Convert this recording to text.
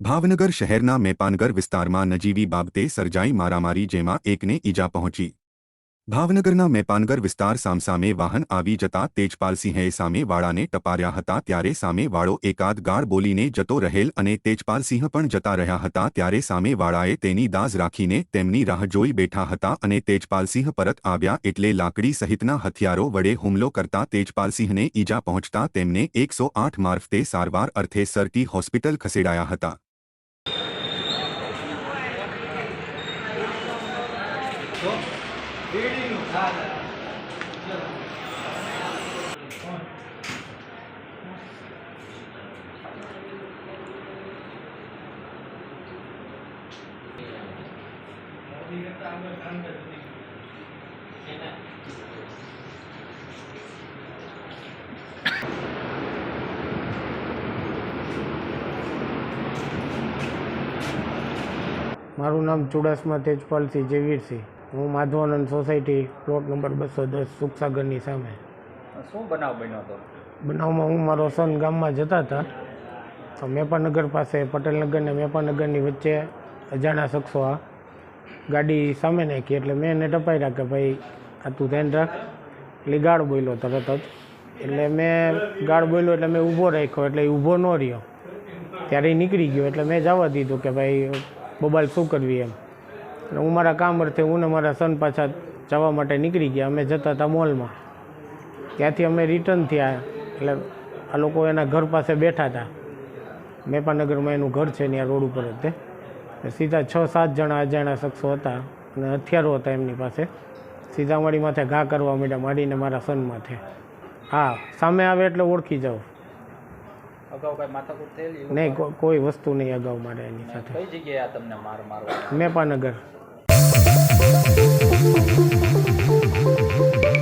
ભાવનગર શહેરના મેપાનગર વિસ્તારમાં નજીવી બાબતે સર્જાઈ મારામારી જેમાં એકને ઈજા પહોંચી. ભાવનગરના મેપાનગર વિસ્તાર સામસામે વાહન આવી જતા તેજપાલસિંહે સામે વાળાને ટપાર્યા હતા ત્યારે સામે વાળો એકાદ ગાળ બોલીને જતો રહેલ અને તેજપાલસિંહ પણ જતા રહ્યા હતા ત્યારે સામે વાળાએ તેની દાઝ રાખીને તેમની રાહ જોઈ બેઠા હતા અને તેજપાલસિંહ પરત આવ્યા એટલે લાકડી સહિતના હથિયારો વડે હુમલો કરતા તેજપાલસિંહને ઈજા પહોંચતા તેમને એકસો આઠ મારફતે સારવાર અર્થે સરટી હોસ્પિટલ ખસેડાયા હતા. મારું નામ ચુડાસમા તેજપાલસિંહ જયવીરસિંહ હું માધવાનંદ સોસાયટી પ્લોટ નંબર બસો દસ સુખસાગરની સામે. શું બનાવ બન્યો હતો? બનાવમાં હું મારો સન ગામમાં જતા હતા. તો મેપાનગર પાસે પટેલનગર ને મેપાનગરની વચ્ચે અજાણા શખ્સો આ ગાડી સામે નાખી એટલે મેં એને ટપાઈ કે ભાઈ આ તું ધ્યાન રાખ. એટલે ગાળ બોલ્યો તરત જ. એટલે મેં ગાળ બોલ્યો એટલે મેં ઊભો રાખ્યો એટલે એ ઊભો ન રહ્યો. ત્યારે નીકળી ગયો એટલે મેં જવા દીધું કે ભાઈ બબાલ શું કરવી એમ. એટલે હું મારા કામ અર્થે હું ને મારા સન પાછા જવા માટે નીકળી ગયા. અમે જતા હતા મોલમાં. ત્યાંથી અમે રિટર્ન થયા. એટલે આ લોકો એના ઘર પાસે બેઠા હતા. મેપાનગરમાં એનું ઘર છે ત્યાં રોડ ઉપર જ તે. સીધા છ, સાત જણા અજાણ્યા શખ્સો હતા અને હથિયારો હતા એમની પાસે. સીધા મારી માથે ઘા કરવા માંડ્યા મારીને મારા સન માથે હા, સામે આવે એટલે ઓળખી જાઓ. અગાઉ કઈ માથાકૂટ થયેલી નહીં કોઈ વસ્તુ નહીં અગાઉ મારે એની સાથે. કઈ જગ્યાએ આ તમને માર મારવા? મેપાનગર.